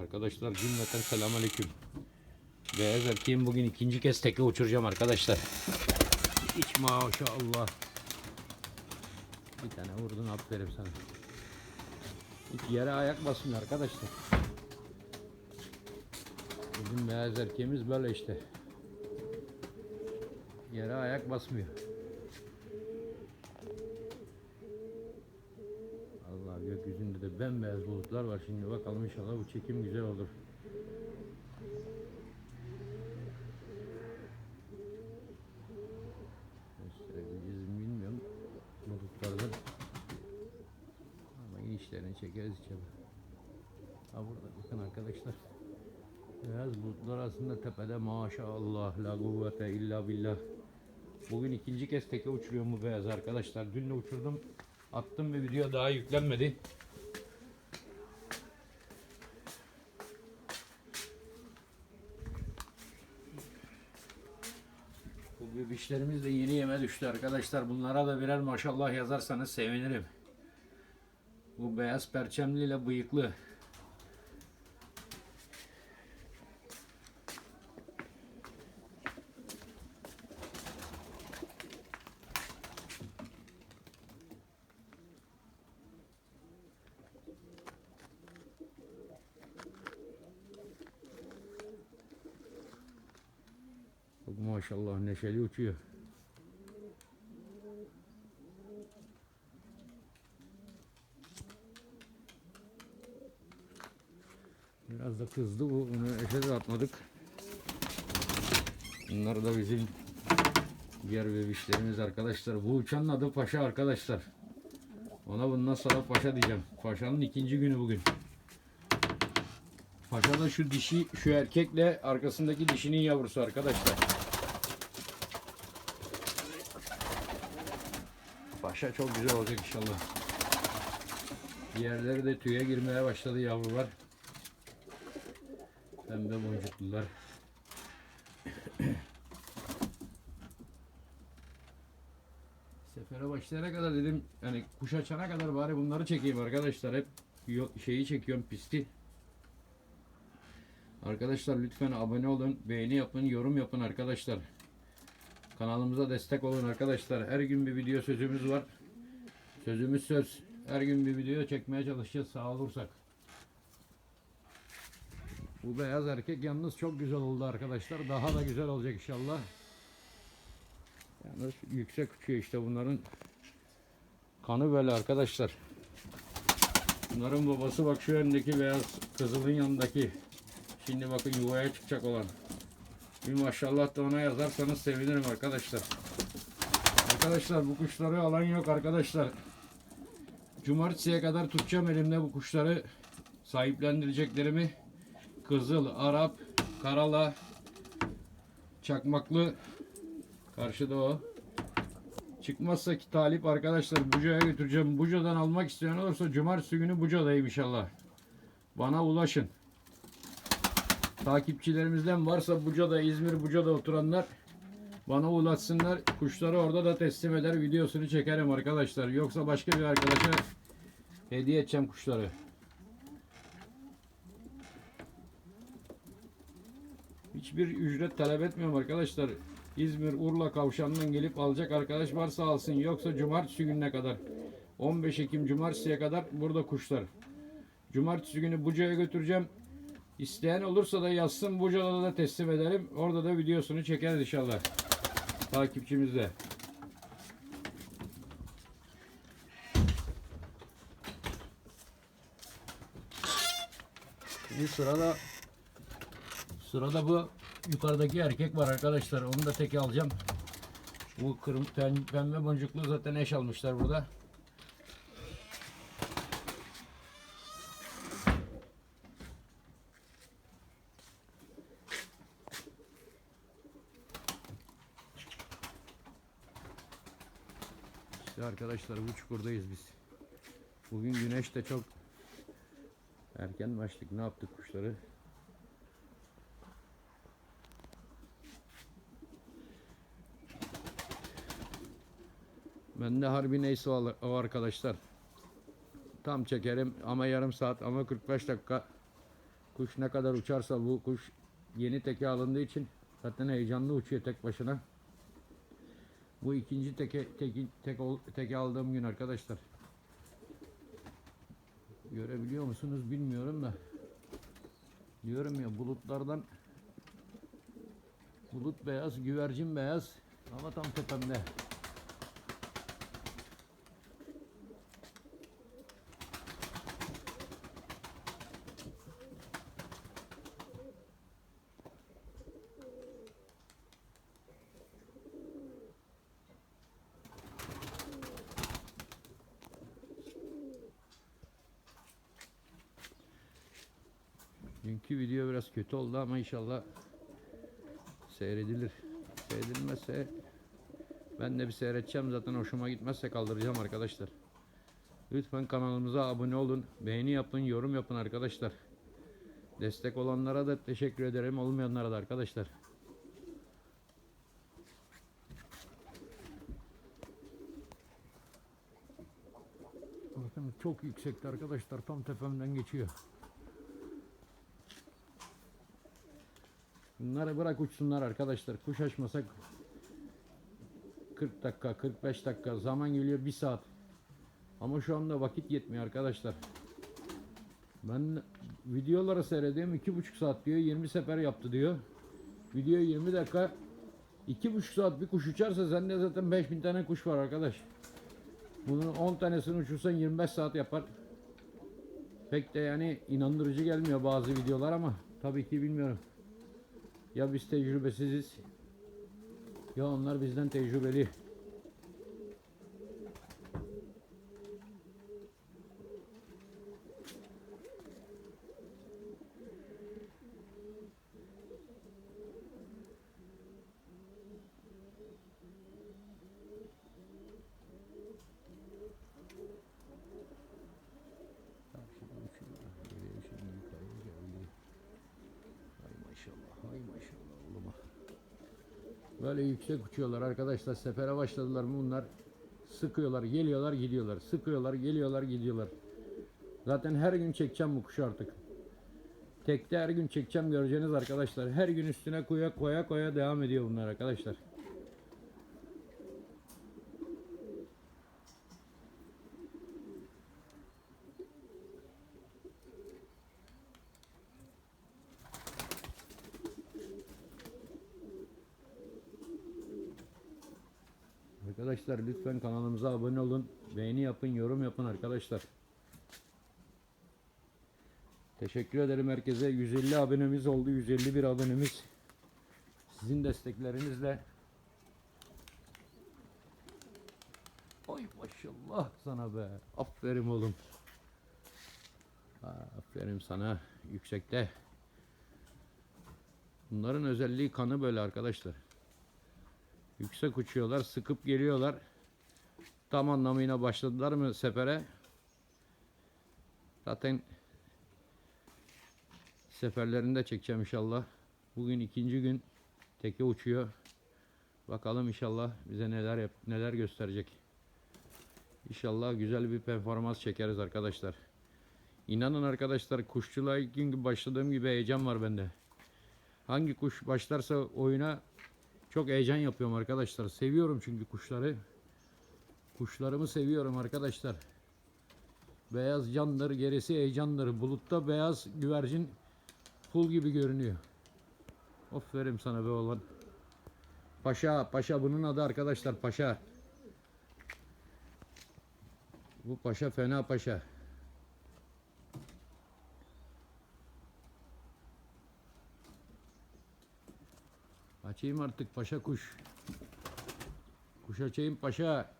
Arkadaşlar cümleten selamünaleyküm. Beyaz erkeğim bugün ikinci kez teke uçuracağım arkadaşlar. Hiç maşallah. Bir tane vurdun aferin sana. Hiç yere ayak basmıyor arkadaşlar. Bizim beyaz erkeğimiz böyle işte. Yere ayak basmıyor. Allah gökyüzünde de bembeyaz bulutlar var. Şimdi bakalım inşallah bu çekim güzel olur. Gösterebileceğiz mi bilmiyorum. Bulutlardan. Ama inişlerini çekeriz içeri. Ha burada bakın arkadaşlar. Beyaz bulutlar aslında tepede maşallah la kuvvete illa billah. Bugün ikinci kez teke uçuruyorum bu beyaz arkadaşlar. Dün de uçurdum. Attım bir video daha yüklenmedi. Bu bebişlerimiz de yeni yeme düştü arkadaşlar. Bunlara da birer maşallah yazarsanız sevinirim. Bu beyaz perçemli ile bıyıklı. Bak maşallah neşeli uçuyor. Biraz da kızdı bu. Bunu eşe de atmadık. Bunlar da bizim diğer bebişlerimiz arkadaşlar. Bu uçanın adı Paşa arkadaşlar. Ona bundan sonra Paşa diyeceğim. Paşa'nın ikinci günü bugün. Paşa da şu dişi, şu erkekle arkasındaki dişinin yavrusu arkadaşlar. Paşa çok güzel olacak inşallah. Diğerleri de tüye girmeye başladı yavrular. Pembe boncuklular. Sefere başlayana kadar dedim yani kuş açana kadar bari bunları çekeyim arkadaşlar. Hep şeyi çekiyorum pisti. Arkadaşlar lütfen abone olun, beğeni yapın, yorum yapın arkadaşlar. Kanalımıza destek olun arkadaşlar. Her gün bir video sözümüz var. Sözümüz söz. Her gün bir video çekmeye çalışacağız sağ olursak. Bu beyaz erkek yalnız çok güzel oldu arkadaşlar. Daha da güzel olacak inşallah. Yalnız yüksek uçuyor işte bunların kanı böyle arkadaşlar. Bunların babası bak şu öndeki beyaz kızılın yanındaki. Şimdi bakın yuvaya çıkacak olan. Bir maşallah da ona yazarsanız sevinirim arkadaşlar. Arkadaşlar bu kuşları alan yok arkadaşlar. Cumartesiye kadar tutacağım elimde bu kuşları. Sahiplendireceklerimi. Kızıl, Arap, Karala, Çakmaklı. Karşıda o. Çıkmazsa ki talip arkadaşlar Buca'ya götüreceğim. Buca'dan almak isteyen olursa cumartesi günü Buca'dayım inşallah. Bana ulaşın. Takipçilerimizden varsa Buca'da, İzmir Buca'da oturanlar bana ulaşsınlar. Kuşları orada da teslim eder. Videosunu çekerim arkadaşlar. Yoksa başka bir arkadaşa hediye edeceğim kuşları. Hiçbir ücret talep etmiyorum arkadaşlar. İzmir Urla kavşağından gelip alacak arkadaş varsa alsın. Yoksa cumartesi gününe kadar 15 Ekim cumartesiye kadar burada kuşlar. Cumartesi günü Buca'ya götüreceğim. İsteyen olursa da yazsın. Buca'da da teslim ederim. Orada da videosunu çekeriz inşallah. Takipçimizle. Şimdi sırada sırada bu yukarıdaki erkek var arkadaşlar. Onu da tek alacağım. Bu kırm pem- pembe boncuklu zaten eş almışlar burada. İşte arkadaşlar bu çukurdayız biz. Bugün güneş de çok erken başladık. Ne yaptık kuşları? Ben de harbi neyse o arkadaşlar. Tam çekerim ama yarım saat ama 45 dakika Kuş ne kadar uçarsa bu kuş yeni teke alındığı için zaten heyecanlı uçuyor tek başına. Bu ikinci teke, teki, tek, teke aldığım gün arkadaşlar. Görebiliyor musunuz bilmiyorum da. Diyorum ya bulutlardan bulut beyaz, güvercin beyaz ama tam tepemde. Dünkü video biraz kötü oldu ama inşallah seyredilir. Seyredilmezse ben de bir seyredeceğim zaten hoşuma gitmezse kaldıracağım arkadaşlar. Lütfen kanalımıza abone olun, beğeni yapın, yorum yapın arkadaşlar. Destek olanlara da teşekkür ederim, olmayanlara da arkadaşlar. Bakın çok yüksekte arkadaşlar, tam tepemden geçiyor. Bunları bırak uçsunlar arkadaşlar. Kuş açmasak 40 dakika, 45 dakika zaman geliyor 1 saat. Ama şu anda vakit yetmiyor arkadaşlar. Ben videoları seyrediyorum 2,5 saat diyor 20 sefer yaptı diyor. Video 20 dakika 2,5 saat bir kuş uçarsa sende zaten 5000 tane kuş var arkadaş. Bunun 10 tanesini uçursan 25 saat yapar. Pek de yani inandırıcı gelmiyor bazı videolar ama tabii ki bilmiyorum. Ya biz tecrübesiziz ya onlar bizden tecrübeli. Karşıdan uçuyor. Geliyor şimdi yukarı geldi. Hay maşallah, hay maşallah oğluma. Böyle yüksek uçuyorlar arkadaşlar. Sefere başladılar mı bunlar? Sıkıyorlar, geliyorlar, gidiyorlar. Sıkıyorlar, geliyorlar, gidiyorlar. Zaten her gün çekeceğim bu kuşu artık. Tekte her gün çekeceğim göreceğiniz arkadaşlar. Her gün üstüne koya koya koya devam ediyor bunlar arkadaşlar. Arkadaşlar lütfen kanalımıza abone olun. Beğeni yapın, yorum yapın arkadaşlar. Teşekkür ederim herkese. 150 abonemiz oldu. 151 abonemiz. Sizin desteklerinizle. Oy maşallah sana be. Aferin oğlum. Aferin sana. Yüksekte. Bunların özelliği kanı böyle arkadaşlar. Yüksek uçuyorlar, sıkıp geliyorlar. Tam anlamıyla başladılar mı sefere? Zaten seferlerinde çekeceğim inşallah. Bugün ikinci gün teke uçuyor. Bakalım inşallah bize neler yap neler gösterecek. İnşallah güzel bir performans çekeriz arkadaşlar. İnanın arkadaşlar kuşçuluğa ilk gün başladığım gibi heyecan var bende. Hangi kuş başlarsa oyuna çok heyecan yapıyorum arkadaşlar. Seviyorum çünkü kuşları. Kuşlarımı seviyorum arkadaşlar. Beyaz candır, gerisi heyecandır. Bulutta beyaz güvercin pul gibi görünüyor. Aferin sana be oğlan. Paşa, paşa bunun adı arkadaşlar paşa. Bu paşa fena paşa. Açayım artık paşa kuş. Kuş açayım paşa.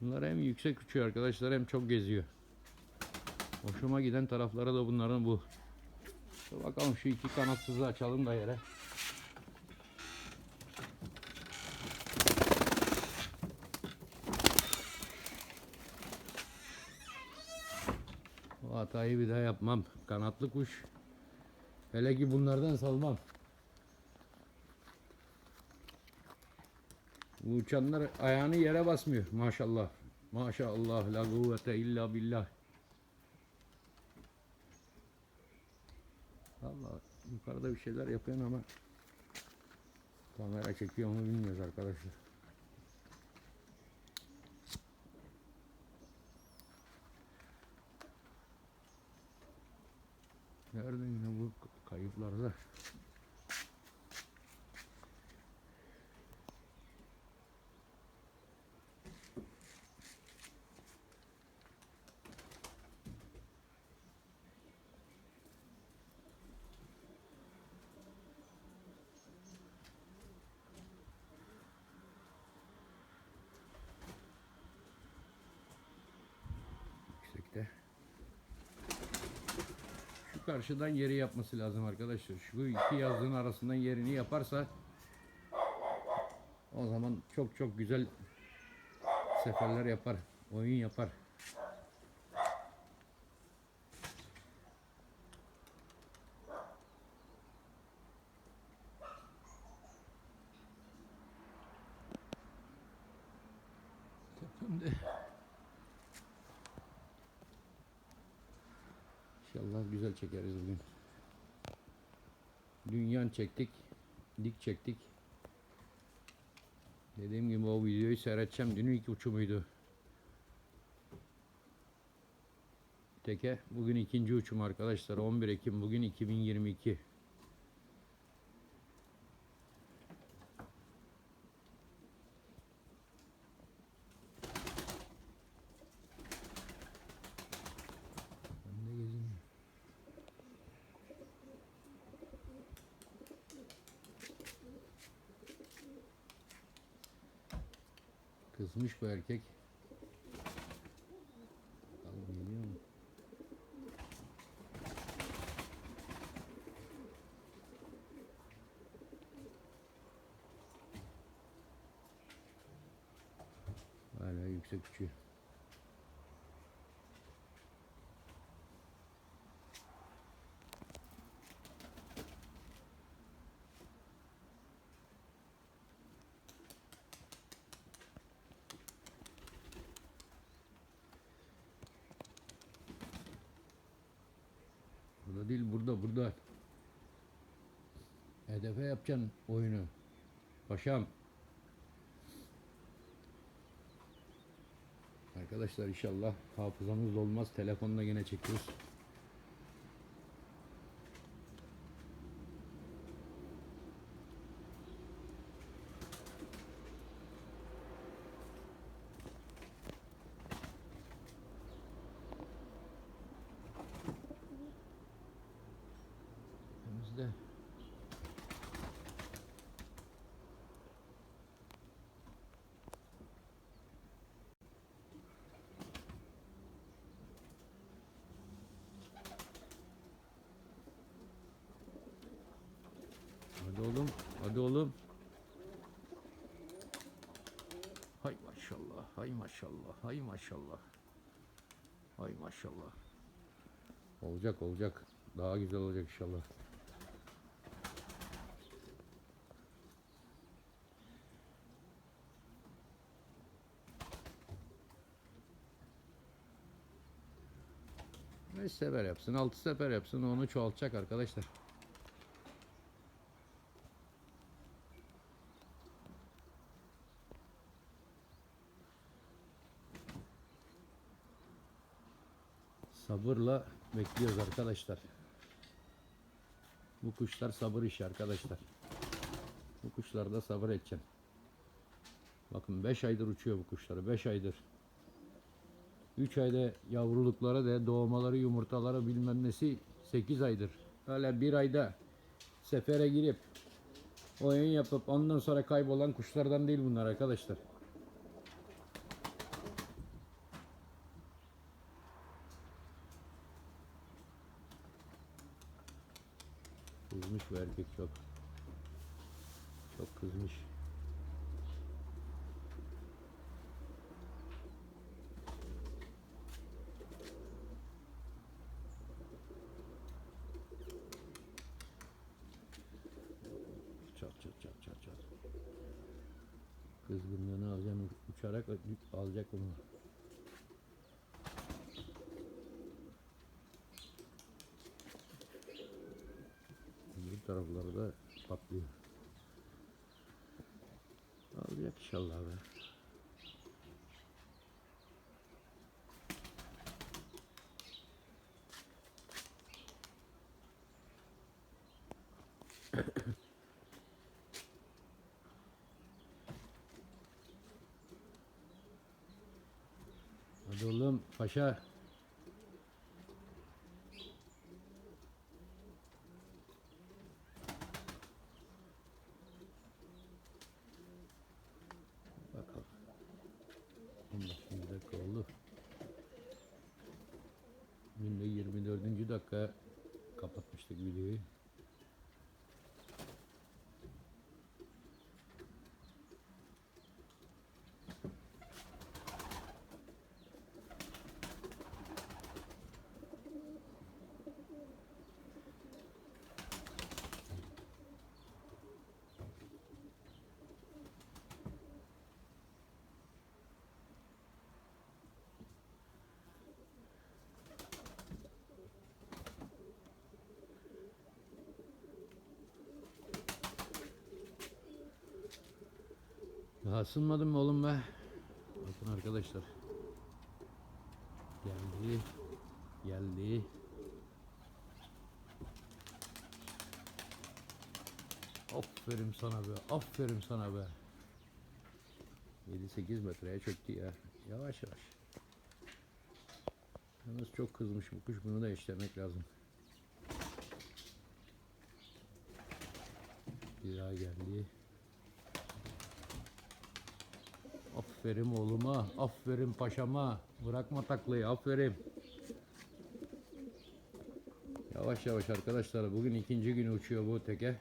Bunlar hem yüksek uçuyor arkadaşlar hem çok geziyor. Hoşuma giden tarafları da bunların bu. Bakalım şu iki kanatsızı açalım da yere. Hatayı bir daha yapmam. Kanatlı kuş. Hele ki bunlardan salmam. Bu uçanlar ayağını yere basmıyor maşallah. Maşallah la kuvvete illa billah. Allah yukarıda bir şeyler yapıyorsun ama kamera çekiyor mu bilmiyoruz arkadaşlar. Nerede yine bu kayıplarda? Yüksekte. Şu karşıdan yeri yapması lazım arkadaşlar. Şu iki yazlığın arasından yerini yaparsa o zaman çok çok güzel seferler yapar. Oyun yapar. Tepemde. İnşallah güzel çekeriz bugün. Dünyan çektik. Dik çektik. Dediğim gibi o videoyu seyredeceğim. Dün ilk uçumuydu. Teke bugün ikinci uçum arkadaşlar. 11 Ekim bugün 2022. Ben de gezeyim. Kızmış bu erkek. Bakalım geliyor mu? Hala yüksek uçuyor. Burada değil burada burada. Hedefe yapacaksın oyunu. Paşam. Arkadaşlar inşallah hafızamız olmaz. Telefonla yine çekiyoruz. Hadi oğlum, hadi oğlum. Hay maşallah, hay maşallah, hay maşallah. Hay maşallah. Olacak olacak. Daha güzel olacak inşallah. Beş sefer yapsın, altı sefer yapsın, onu çoğaltacak arkadaşlar. Sabırla bekliyoruz arkadaşlar. Bu kuşlar sabır işi arkadaşlar. Bu kuşlarda sabır edeceğim. Bakın 5 aydır uçuyor bu kuşları. 5 aydır. 3 ayda yavrulukları da doğmaları yumurtaları bilmem nesi 8 aydır. Öyle bir ayda sefere girip oyun yapıp ondan sonra kaybolan kuşlardan değil bunlar arkadaşlar. Erkek çok. Çok kızmış. Çat çat çat çat çat. Kızgınlığını alacaksın. Uçarak alacak onu. Bu tarafları da patlıyor. Alacak inşallah be. Hadi oğlum paşa. Bakalım. 15 dakika oldu. Günde 24. dakika kapatmıştık videoyu. Daha ısınmadın mı oğlum be? Bakın arkadaşlar. Geldi. Geldi. Aferin sana be. Aferin sana be. 7-8 metreye çöktü ya. Yavaş yavaş. Yalnız çok kızmış bu kuş. Bunu da eşlemek lazım. Bir daha geldi. Aferin oğluma, aferin paşama. Bırakma taklayı, aferin. Yavaş yavaş arkadaşlar, bugün ikinci günü uçuyor bu teke.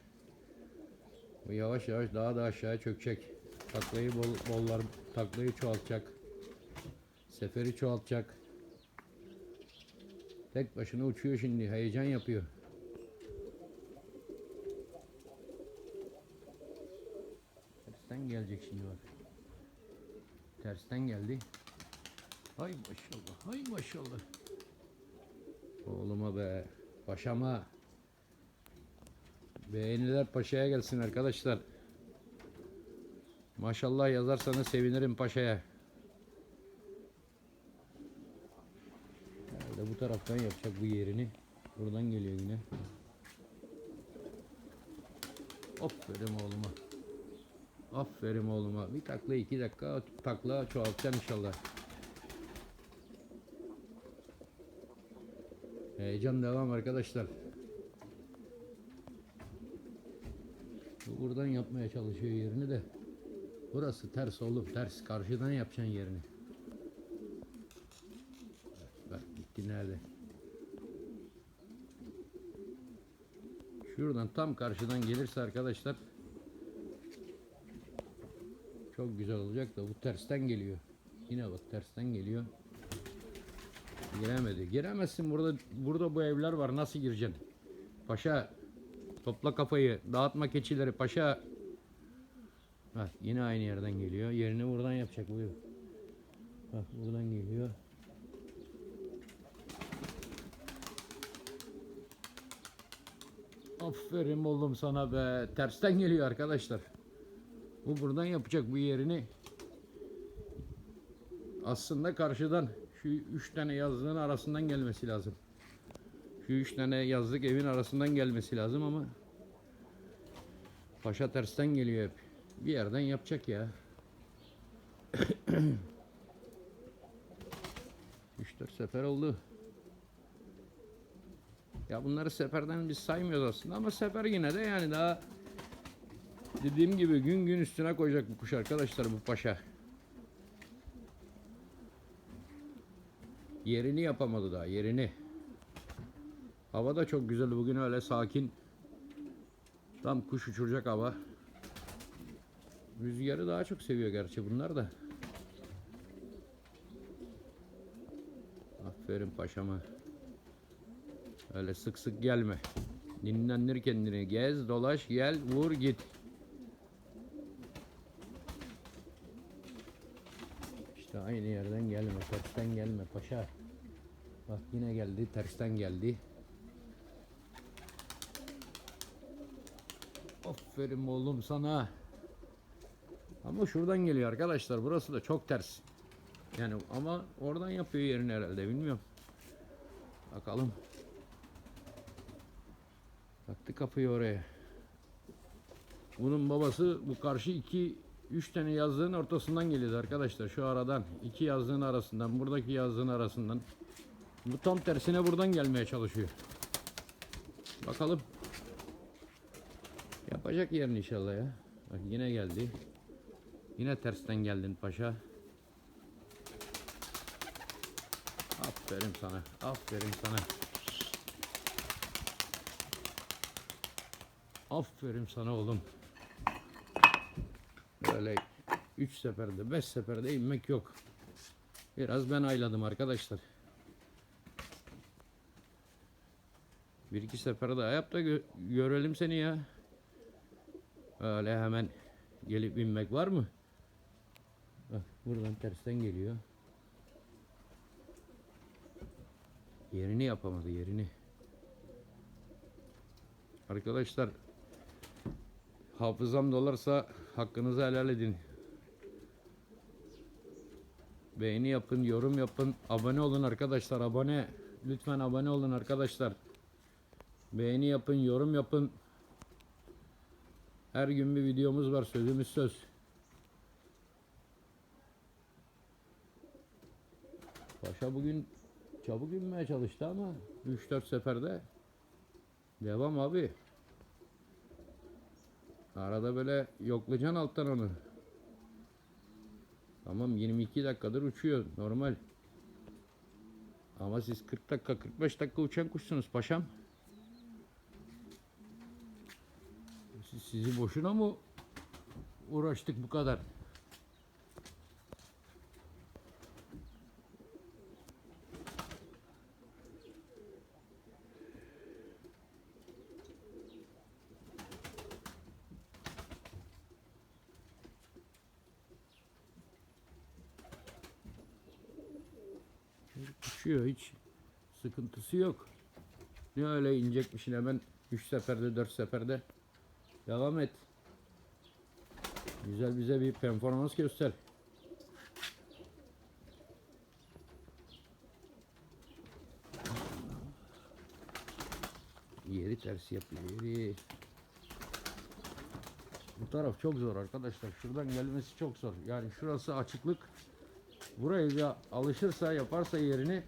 Bu yavaş yavaş daha da aşağıya çökecek. Taklayı bol, bollar, taklayı çoğaltacak. Seferi çoğaltacak. Tek başına uçuyor şimdi, heyecan yapıyor. Tersten gelecek şimdi bak. Tersten geldi. Hay maşallah, hay maşallah. Oğluma be, paşama. Beğeniler paşaya gelsin arkadaşlar. Maşallah yazarsanız sevinirim paşaya. Herhalde bu taraftan yapacak bu yerini. Buradan geliyor yine. Aferin oğluma. Aferin oğluma. Bir takla iki dakika takla çoğaltacaksın inşallah. Heyecan devam arkadaşlar. Bu buradan yapmaya çalışıyor yerini de. Burası ters oğlum ters. Karşıdan yapacaksın yerini. Bak, bak gitti nerede? Şuradan tam karşıdan gelirse arkadaşlar çok güzel olacak da bu tersten geliyor. Yine bak tersten geliyor. Giremedi. Giremezsin burada burada bu evler var. Nasıl gireceksin? Paşa topla kafayı. Dağıtma keçileri paşa. Bak yine aynı yerden geliyor. Yerini buradan yapacak buyur. Bak buradan geliyor. Aferin oğlum sana be. Tersten geliyor arkadaşlar. Bu buradan yapacak bu yerini. Aslında karşıdan şu üç tane yazlığın arasından gelmesi lazım. Şu üç tane yazlık evin arasından gelmesi lazım ama Paşa tersten geliyor hep. Bir yerden yapacak ya. 3-4 sefer oldu. Ya bunları seferden biz saymıyoruz aslında ama sefer yine de yani daha dediğim gibi gün gün üstüne koyacak bu kuş arkadaşlar bu paşa. Yerini yapamadı daha yerini. Hava da çok güzel bugün öyle sakin. Tam kuş uçuracak hava. Rüzgarı daha çok seviyor gerçi bunlar da. Aferin paşama. Öyle sık sık gelme. Dinlendir kendini. Gez, dolaş, gel, vur, git. İşte aynı yerden gelme, tersten gelme paşa. Bak yine geldi, tersten geldi. Aferin oğlum sana. Ama şuradan geliyor arkadaşlar. Burası da çok ters. Yani ama oradan yapıyor yerini herhalde bilmiyorum. Bakalım. Taktı kapıyı oraya. Bunun babası bu karşı iki üç tane yazlığın ortasından geliyordu arkadaşlar. Şu aradan. iki yazlığın arasından. Buradaki yazlığın arasından. Bu tam tersine buradan gelmeye çalışıyor. Bakalım. Yapacak yerini inşallah ya. Bak yine geldi. Yine tersten geldin paşa. Aferin sana. Aferin sana. Aferin sana oğlum. Böyle 3 seferde 5 seferde inmek yok. Biraz ben ayladım arkadaşlar. Bir iki sefer daha yap da gö- görelim seni ya. Öyle hemen gelip inmek var mı? Bak buradan tersten geliyor. Yerini yapamadı yerini. Arkadaşlar hafızam dolarsa hakkınızı helal edin. Beğeni yapın, yorum yapın, abone olun arkadaşlar. Abone. Lütfen abone olun arkadaşlar. Beğeni yapın, yorum yapın. Her gün bir videomuz var. Sözümüz söz. Paşa bugün çabuk inmeye çalıştı ama 3-4 seferde devam abi. Arada böyle yoklayacaksın alttan onu. Tamam 22 dakikadır uçuyor normal. Ama siz 40 dakika 45 dakika uçan kuşsunuz paşam. Siz- Sizi boşuna mı uğraştık bu kadar? Uçuyor hiç sıkıntısı yok. Ne öyle inecekmişsin hemen 3 seferde 4 seferde. Devam et. Güzel bize bir performans göster. Yeri ters yapıyor yeri. Bu taraf çok zor arkadaşlar. Şuradan gelmesi çok zor. Yani şurası açıklık. Burayı bir alışırsa yaparsa yerini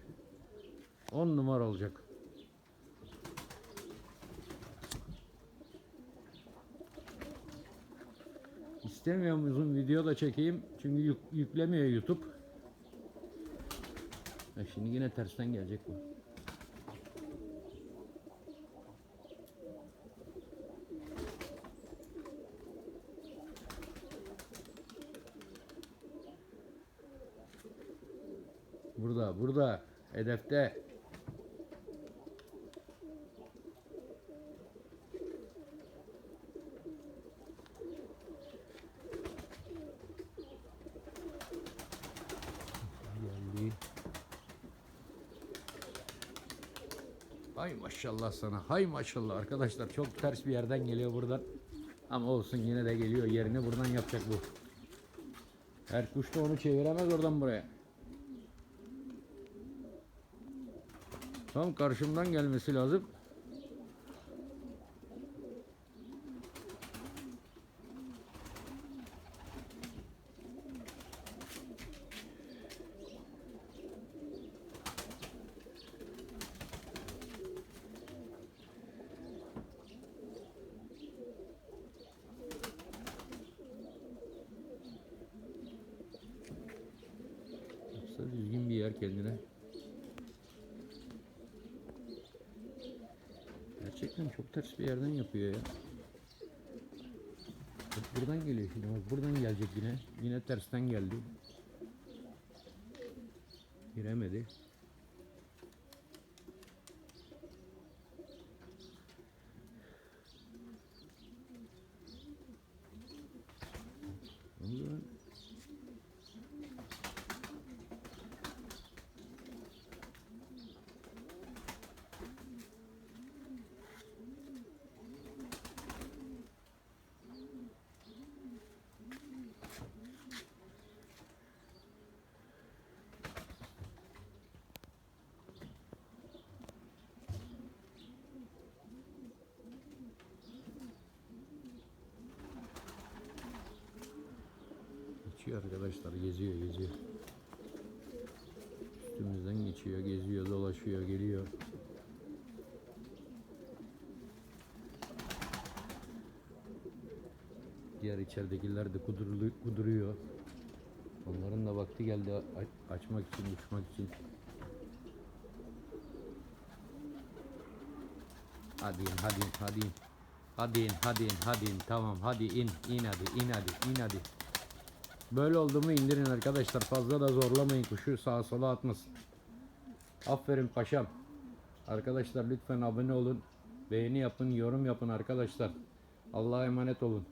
10 numara olacak. İstemiyorum uzun video da çekeyim. Çünkü yük- yüklemiyor YouTube. Şimdi yine tersten gelecek bu. Burada, burada. Hedefte. Hay maşallah sana. Hay maşallah arkadaşlar. Çok ters bir yerden geliyor buradan. Ama olsun yine de geliyor. Yerini buradan yapacak bu. Her kuş da onu çeviremez oradan buraya. Tam karşımdan gelmesi lazım. Yoksa düzgün bir yer kendine. Gerçekten çok ters bir yerden yapıyor ya. Bak buradan geliyor şimdi bak buradan gelecek yine. Yine tersten geldi. Giremedi. O zaman Dolaşıyor arkadaşlar. Geziyor geziyor. Üstümüzden geçiyor, geziyor, dolaşıyor, geliyor. Diğer içeridekiler de kuduruyor. Onların da vakti geldi açmak için, uçmak için. Hadi in, hadi in, hadi in. Hadi in, hadi in, hadi in. Tamam, hadi in, in hadi, in hadi, in hadi. Böyle oldu mu indirin arkadaşlar. Fazla da zorlamayın kuşu sağa sola atmasın. Aferin paşam. Arkadaşlar lütfen abone olun. Beğeni yapın, yorum yapın arkadaşlar. Allah'a emanet olun.